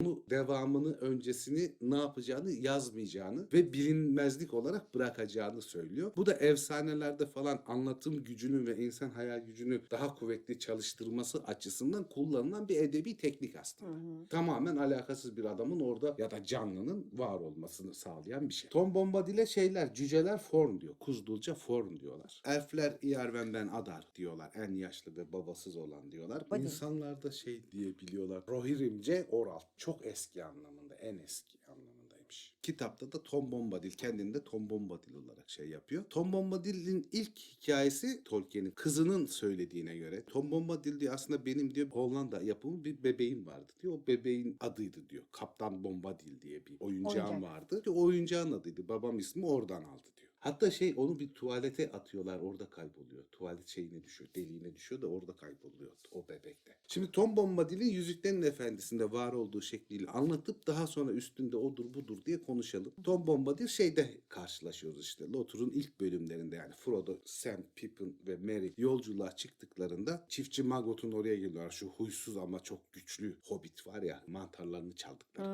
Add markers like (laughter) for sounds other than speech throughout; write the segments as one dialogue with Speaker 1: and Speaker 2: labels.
Speaker 1: Bunu devamını, öncesini ne yapacağını yazmayacağını ve bilinmezlik olarak bırakacağını söylüyor. Bu da efsanelerde falan anlatım gücünü ve insan hayal gücünü daha kuvvetli çalıştırması açısından kullanılan bir edebi teknik aslında. Tamamen alakasız bir adamın orada ya da canlının var olmasını sağlayan bir şey. Tom Bombadil'e şeyler, cüceler form diyor. Kuzdulca form diyorlar. Elfler Iyarvenben Adar diyorlar. En yaşlı ve babasız olan diyorlar.
Speaker 2: Badil.
Speaker 1: İnsanlar da şey diyebiliyorlar. Rohirrimce oral. Çok eski anlamında. En eski anlamındaymış. Kitapta da Tom Bombadil kendinde Tom Bombadil olarak şey yapıyor. Tom Bombadil'in ilk hikayesi Tolkien'in kızının söylediğine göre. Tom Bombadil diyor aslında benim diyor Hollanda yapımı bir bebeğim vardı diyor. O bebeğin adıydı diyor. Kaptan Bombadil diye bir oyuncağım
Speaker 2: Oyuncak.
Speaker 1: vardı. Diyor, o oyuncağın adıydı. Babam ismi oradan aldı diyor. Hatta şey onu bir tuvalete atıyorlar orada kayboluyor. Tuvalet şeyine düşüyor, deliğine düşüyor da orada kayboluyor o bebekte. Şimdi Tom Bombadil'in Yüzüklerin Efendisi'nde var olduğu şekliyle anlatıp daha sonra üstünde odur budur diye konuşalım. Tom Bombadil şeyde karşılaşıyoruz işte. Lotur'un ilk bölümlerinde yani Frodo, Sam, Pippin ve Merry yolculuğa çıktıklarında çiftçi Magot'un oraya geliyorlar. Şu huysuz ama çok güçlü hobbit var ya mantarlarını çaldıkları.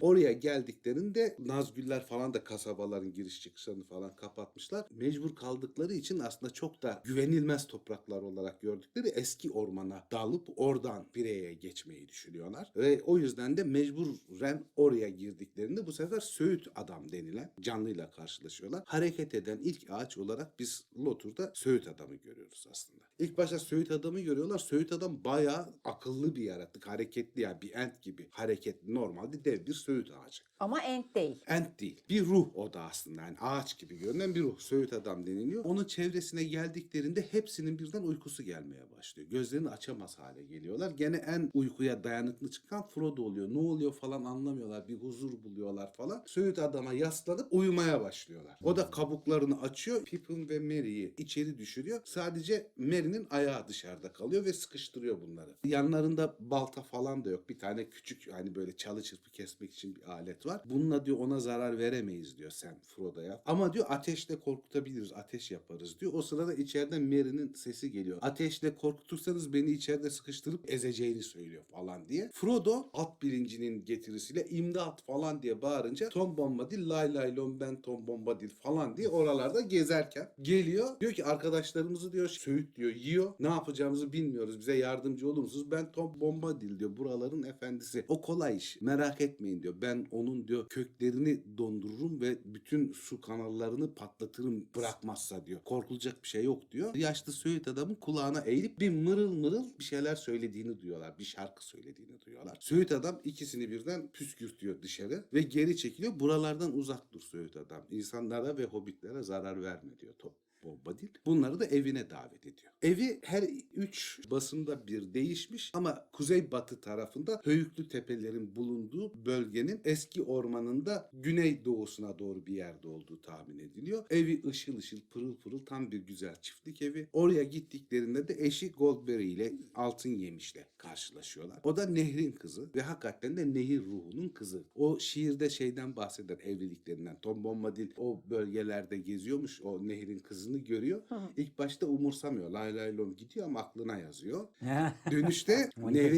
Speaker 1: Oraya geldiklerinde Nazgüller falan da kasabaların giriş çıkışlarını falan kapatmışlar. Mecbur kaldıkları için aslında çok da güvenilmez topraklar olarak gördükleri eski ormana dalıp oradan Bire'ye geçmeyi düşünüyorlar. Ve o yüzden de mecburen oraya girdiklerinde bu sefer Söğüt adam denilen canlıyla karşılaşıyorlar. Hareket eden ilk ağaç olarak biz Lotur'da Söğüt adamı görüyoruz aslında. İlk başta Söğüt adamı görüyorlar. Söğüt adam bayağı akıllı bir yaratık. Hareketli yani bir ent gibi hareketli. Normalde dev bir Söğüt ağacı.
Speaker 2: Ama ent değil.
Speaker 1: Ent değil. Bir ruh o da aslında. Yani ağaç gibi görünen bir ruh. Söğüt adam deniliyor. Onun çevresine geldiklerinde hepsinin birden uykusu gelmeye başlıyor. Gözlerini açamaz hale geliyorlar. Gene en uykuya dayanıklı çıkan Frodo oluyor. Ne oluyor falan anlamıyorlar. Bir huzur buluyorlar falan. Söğüt adama yaslanıp uyumaya başlıyorlar. O da kabuklarını açıyor. Pippin ve Merry'i içeri düşürüyor. Sadece Merry'nin ayağı dışarıda kalıyor ve sıkıştırıyor bunları. Yanlarında balta falan da yok. Bir tane küçük hani böyle çalı çırpı kesmek için bir alet var. Bununla diyor ona zarar veremeyiz diyor sen Frodo'ya. Ama diyor ateşle korkutabiliriz. Ateş yaparız diyor. O sırada içeriden Merry'nin sesi geliyor. Ateşle korkutursanız beni içeride sıkıştırıp ezeceğini söylüyor falan diye. Frodo at bilincinin getirisiyle imdat falan diye bağırınca Tom Bombadil lay lay lom ben Tom Bombadil falan diye oralarda gezerken geliyor. Diyor ki arkadaşlarımızı diyor Söğüt diyor yiyor. Ne yapacağımızı bilmiyoruz. Bize yardımcı olur musunuz? Ben Tom Bombadil diyor. Buraların efendisi. O kolay iş. Merak etmeyin diyor. Ben onun diyor köklerini dondururum ve bütün su kanallarını patlatırım bırakmazsa diyor. Korkulacak bir şey yok diyor. Yaşlı Söğüt adamın kulağına eğilip bir mırıl mırıl bir şeyler söylediğini duyuyorlar. Bir şarkı söylediğini duyuyorlar. Söğüt adam ikisini birden püskürtüyor dışarı ve geri çekiliyor. Buralardan uzak dur Söğüt adam. İnsanlara ve hobbitlere zarar verme diyor top. Bombadil. Bunları da evine davet ediyor. Evi her üç basında bir değişmiş ama kuzey batı tarafında Höyüklü Tepelerin bulunduğu bölgenin eski ormanında güney doğusuna doğru bir yerde olduğu tahmin ediliyor. Evi ışıl ışıl pırıl pırıl tam bir güzel çiftlik evi. Oraya gittiklerinde de eşi Goldberry ile Altın Yemiş'le karşılaşıyorlar. O da Nehrin kızı ve hakikaten de Nehir ruhunun kızı. O şiirde şeyden bahseder evliliklerinden. Tom Bombadil o bölgelerde geziyormuş o Nehrin kızını görüyor. İlk başta umursamıyor. Lay lay lom gidiyor ama aklına yazıyor. (laughs) Dönüşte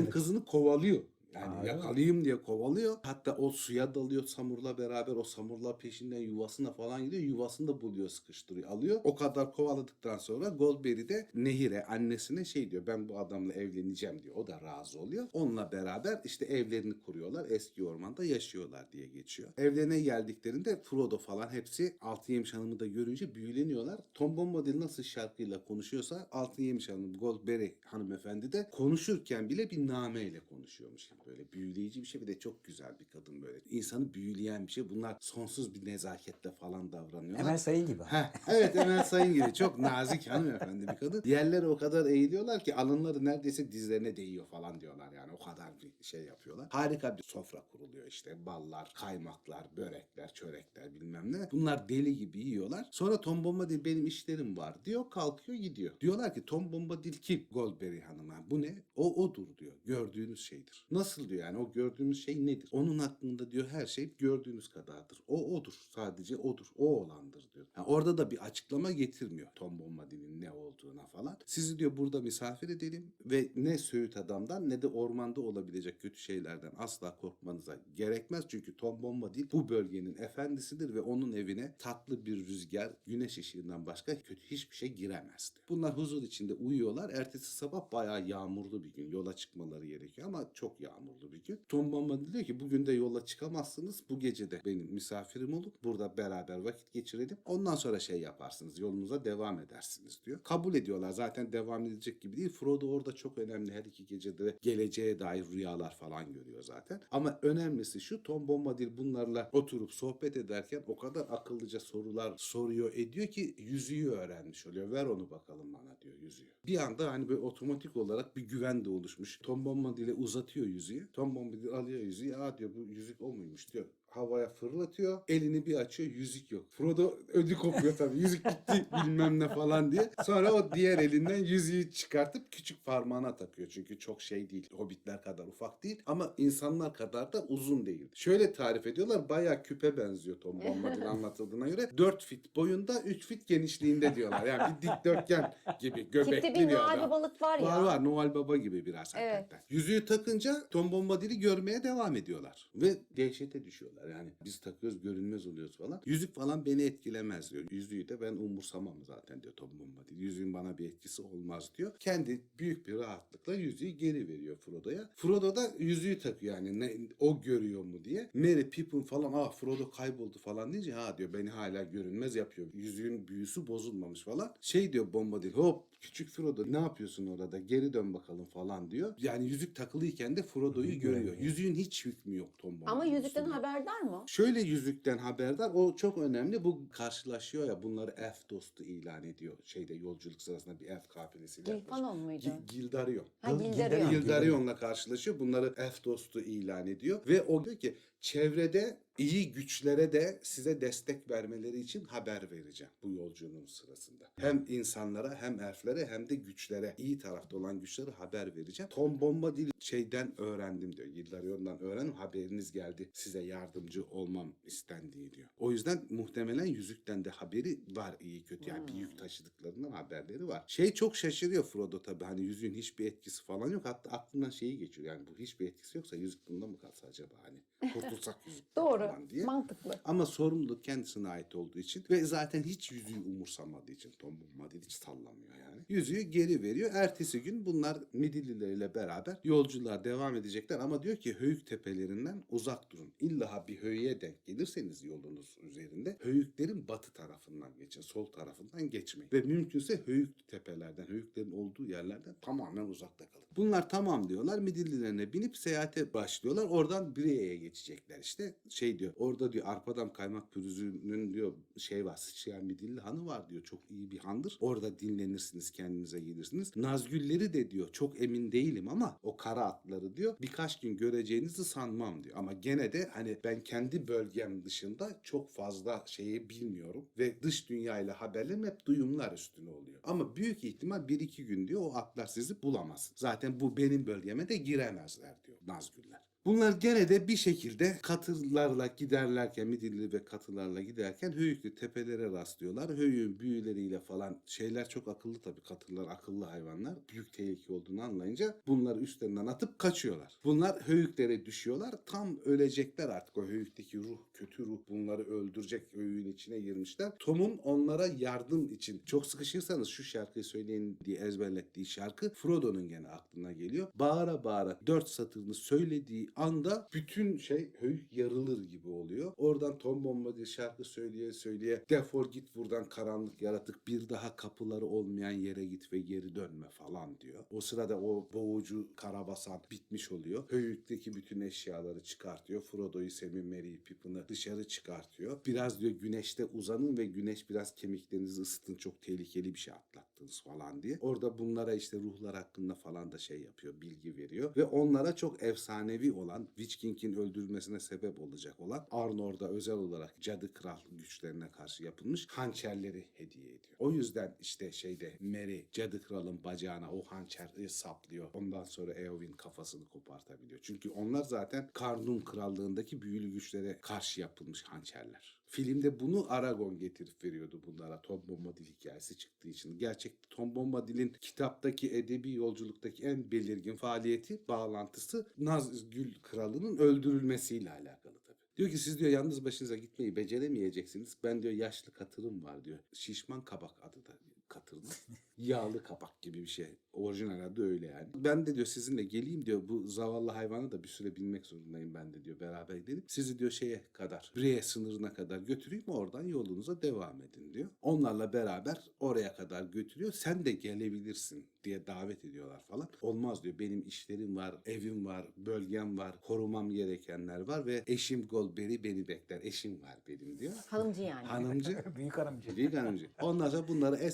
Speaker 3: çocuk.
Speaker 1: kızını kovalıyor. Yani
Speaker 3: mi?
Speaker 1: yakalayayım diye kovalıyor. Hatta o suya dalıyor samurla beraber o samurla peşinden yuvasına falan gidiyor. Yuvasını da buluyor sıkıştırıyor alıyor. O kadar kovaladıktan sonra Goldberry de Nehir'e annesine şey diyor ben bu adamla evleneceğim diyor. O da razı oluyor. Onunla beraber işte evlerini kuruyorlar. Eski ormanda yaşıyorlar diye geçiyor. Evlerine geldiklerinde Frodo falan hepsi Altın Yemiş Hanım'ı da görünce büyüleniyorlar. Tom Bombadil nasıl şarkıyla konuşuyorsa Altın Yemiş Hanım Goldberry hanımefendi de konuşurken bile bir nameyle konuşuyormuş. Böyle büyüleyici bir şey bir de çok güzel bir kadın böyle. İnsanı büyüleyen bir şey. Bunlar sonsuz bir nezaketle falan davranıyorlar.
Speaker 3: Emel Sayın gibi.
Speaker 1: Heh, evet Emel Sayın gibi çok nazik hanımefendi bir kadın. Diğerleri o kadar eğiliyorlar ki alınları neredeyse dizlerine değiyor falan diyorlar yani o kadar bir şey yapıyorlar. Harika bir sofra kuruluyor işte ballar, kaymaklar, börekler, çörekler bilmem ne. Bunlar deli gibi yiyorlar. Sonra Tom Bombadil benim işlerim var diyor kalkıyor gidiyor. Diyorlar ki Tom Bombadil kim? Goldberry hanıma. Bu ne? O odur diyor. Gördüğünüz şeydir. Nasıl nasıl diyor yani o gördüğümüz şey nedir? Onun hakkında diyor her şey gördüğünüz kadardır. O odur. Sadece odur. O olandır diyor. Ha, orada da bir açıklama getirmiyor Tom Bombadil'in ne olduğuna falan. Sizi diyor burada misafir edelim ve ne Söğüt adamdan ne de ormanda olabilecek kötü şeylerden asla korkmanıza gerekmez. Çünkü Tom Bombadil bu bölgenin efendisidir ve onun evine tatlı bir rüzgar, güneş ışığından başka kötü hiçbir şey giremez diyor. Bunlar huzur içinde uyuyorlar. Ertesi sabah bayağı yağmurlu bir gün. Yola çıkmaları gerekiyor ama çok yağmurlu bir gün. Tom Bombadil diyor ki bugün de yola çıkamazsınız. Bu gece de benim misafirim olun. Burada beraber vakit geçirelim. Ondan sonra şey yaparsınız. Yolunuza devam edersiniz diyor. Kabul ediyorlar. Zaten devam edecek gibi değil. Frodo orada çok önemli. Her iki gecede de geleceğe dair rüyalar falan görüyor zaten. Ama önemlisi şu Tom Bombadil bunlarla oturup sohbet ederken o kadar akıllıca sorular soruyor ediyor ki yüzüğü öğrenmiş oluyor. Ver onu bakalım bana diyor yüzüğü. Bir anda hani böyle otomatik olarak bir güven de oluşmuş. Tom Bombadil'e uzatıyor yüzüğü. Tom Bombadil alıyor yüzüğü. Aa diyor bu yüzük o muymuş diyor havaya fırlatıyor. Elini bir açıyor yüzük yok. Frodo ödü kopuyor tabii. Yüzük gitti bilmem ne falan diye. Sonra o diğer elinden yüzüğü çıkartıp küçük parmağına takıyor. Çünkü çok şey değil. Hobbitler kadar ufak değil. Ama insanlar kadar da uzun değil. Şöyle tarif ediyorlar. Bayağı küpe benziyor Tom Bombadil (laughs) anlatıldığına göre. 4 fit boyunda 3 fit genişliğinde diyorlar. Yani bir dikdörtgen gibi göbekli
Speaker 2: Tipte
Speaker 1: bir,
Speaker 2: Noel
Speaker 1: adam.
Speaker 2: Babalık var ya.
Speaker 1: Var var Noel Baba gibi biraz
Speaker 2: Evet.
Speaker 1: hakikaten. Yüzüğü takınca Tom Bombadil'i görmeye devam ediyorlar. Ve dehşete düşüyorlar. Yani biz takıyoruz görünmez oluyoruz falan. Yüzük falan beni etkilemez diyor. Yüzüğü de ben umursamam zaten diyor Tom Bombadil. Yüzüğün bana bir etkisi olmaz diyor. Kendi büyük bir rahatlıkla yüzüğü geri veriyor Frodo'ya. Frodo da yüzüğü takıyor yani ne, o görüyor mu diye. Merry Pippin falan ah Frodo kayboldu falan deyince ha diyor beni hala görünmez yapıyor. Yüzüğün büyüsü bozulmamış falan. Şey diyor Bombadil hop küçük Frodo ne yapıyorsun orada geri dön bakalım falan diyor. Yani yüzük takılıyken de Frodo'yu görüyor. Yüzüğün hiç hükmü yok Tom Bombadil'in
Speaker 2: Ama yüzükten
Speaker 1: üstünde.
Speaker 2: haberdar mı?
Speaker 1: Şöyle yüzükten haberdar o çok önemli. Bu karşılaşıyor ya bunları elf dostu ilan ediyor. Şeyde yolculuk sırasında bir elf kafilesiyle.
Speaker 2: Gilfanon muydu?
Speaker 1: Gi- Gildarion.
Speaker 2: Ha,
Speaker 3: Gil-
Speaker 2: Gildarion.
Speaker 1: Gildarion'la karşılaşıyor. Bunları elf dostu ilan ediyor. Ve o diyor ki çevrede iyi güçlere de size destek vermeleri için haber vereceğim bu yolculuğun sırasında. Hem insanlara hem elflere hem de güçlere iyi tarafta olan güçlere haber vereceğim. Tom Bombadil şeyden öğrendim diyor. Gildarion'dan öğrendim haberiniz geldi. Size yardımcı olmam istendiği diyor. O yüzden muhtemelen yüzükten de haberi var iyi kötü. Yani bir yük taşıdıklarından haberleri var. Şey çok şaşırıyor Frodo tabii. Hani yüzüğün hiçbir etkisi falan yok. Hatta aklından şeyi geçiyor. Yani bu hiçbir etkisi yoksa yüzük bunda mı kalsa acaba hani? Kurtulsak (laughs)
Speaker 2: Doğru.
Speaker 1: diye.
Speaker 2: Mantıklı.
Speaker 1: Ama sorumluluk kendisine ait olduğu için ve zaten hiç yüzüğü umursamadığı için Tom Bombadil hiç sallamıyor. Yüzüğü geri veriyor. Ertesi gün bunlar Midillileriyle beraber yolculuğa devam edecekler ama diyor ki Höyük tepelerinden uzak durun. İlla bir Höyük'e denk gelirseniz yolunuz üzerinde Höyüklerin batı tarafından geçin, sol tarafından geçmeyin. Ve mümkünse Höyük tepelerden, Höyüklerin olduğu yerlerden tamamen uzakta kalın. Bunlar tamam diyorlar. Midillilerine binip seyahate başlıyorlar. Oradan Brienne'ye geçecekler işte. Şey diyor. Orada diyor Arpadam kaymak pürüzünün diyor şey var. Sıçrayan Midilli hanı var diyor. Çok iyi bir handır. Orada dinlenirsiniz kendinize gelirsiniz. Nazgülleri de diyor çok emin değilim ama o kara atları diyor birkaç gün göreceğinizi sanmam diyor. Ama gene de hani ben kendi bölgem dışında çok fazla şeyi bilmiyorum. Ve dış dünyayla haberlerim hep duyumlar üstüne oluyor. Ama büyük ihtimal bir iki gün diyor o atlar sizi bulamaz. Zaten bu benim bölgeme de giremezler diyor Nazgüller. Bunlar gene de bir şekilde katırlarla giderlerken, Midilli ve katırlarla giderken Höyüklü tepelere rastlıyorlar. Höyük'ün büyüleriyle falan şeyler çok akıllı tabii. Katırlar akıllı hayvanlar. Büyük tehlike olduğunu anlayınca bunları üstlerinden atıp kaçıyorlar. Bunlar Höyüklere düşüyorlar. Tam ölecekler artık. O Höyük'teki ruh, kötü ruh bunları öldürecek Höyük'ün içine girmişler. Tom'un onlara yardım için çok sıkışırsanız şu şarkıyı söyleyin diye ezberlettiği şarkı Frodo'nun gene aklına geliyor. Bağıra bağıra dört satırını söylediği anda bütün şey Höyük yarılır gibi oluyor. Oradan Tom Bombadil şarkı söyleye söyleye defol git buradan karanlık yaratık bir daha kapıları olmayan yere git ve geri dönme falan diyor. O sırada o boğucu karabasan bitmiş oluyor. Höyük'teki bütün eşyaları çıkartıyor. Frodo'yu, Sam'i, Merry'i, Pippin'ı dışarı çıkartıyor. Biraz diyor güneşte uzanın ve güneş biraz kemiklerinizi ısıtın. Çok tehlikeli bir şey atlattınız yaptınız falan diye. Orada bunlara işte ruhlar hakkında falan da şey yapıyor, bilgi veriyor. Ve onlara çok efsanevi olan, Witch King'in öldürülmesine sebep olacak olan Arnor'da özel olarak cadı kral güçlerine karşı yapılmış hançerleri hediye ediyor. O yüzden işte şeyde Mary cadı kralın bacağına o hançeri saplıyor. Ondan sonra Eowyn kafasını kopartabiliyor. Çünkü onlar zaten Karnun krallığındaki büyülü güçlere karşı yapılmış hançerler. Filmde bunu Aragon getirip veriyordu bunlara Tom Bombadil hikayesi çıktığı için. Gerçekte Tom Bombadil'in kitaptaki edebi yolculuktaki en belirgin faaliyeti, bağlantısı Nazgül kralının öldürülmesiyle alakalı tabii. Diyor ki siz diyor yalnız başınıza gitmeyi beceremeyeceksiniz. Ben diyor yaşlı katırım var diyor. Şişman kabak adı da katırın. (laughs) Yağlı kabak gibi bir şey. Orijinal adı öyle yani. Ben de diyor sizinle geleyim diyor. Bu zavallı hayvanı da bir süre binmek zorundayım ben de diyor. Beraber gidelim. Sizi diyor şeye kadar, Brie sınırına kadar götüreyim. Oradan yolunuza devam edin diyor. Onlarla beraber oraya kadar götürüyor. Sen de gelebilirsin diye davet ediyorlar falan. Olmaz diyor. Benim işlerim var, evim var, bölgem var, korumam gerekenler var ve eşim Golberi beni bekler. Eşim var benim diyor.
Speaker 2: Hanımcı yani.
Speaker 1: Hanımcı (laughs)
Speaker 3: Büyük hanımcı.
Speaker 1: Büyük hanımcı. Ondan sonra bunları es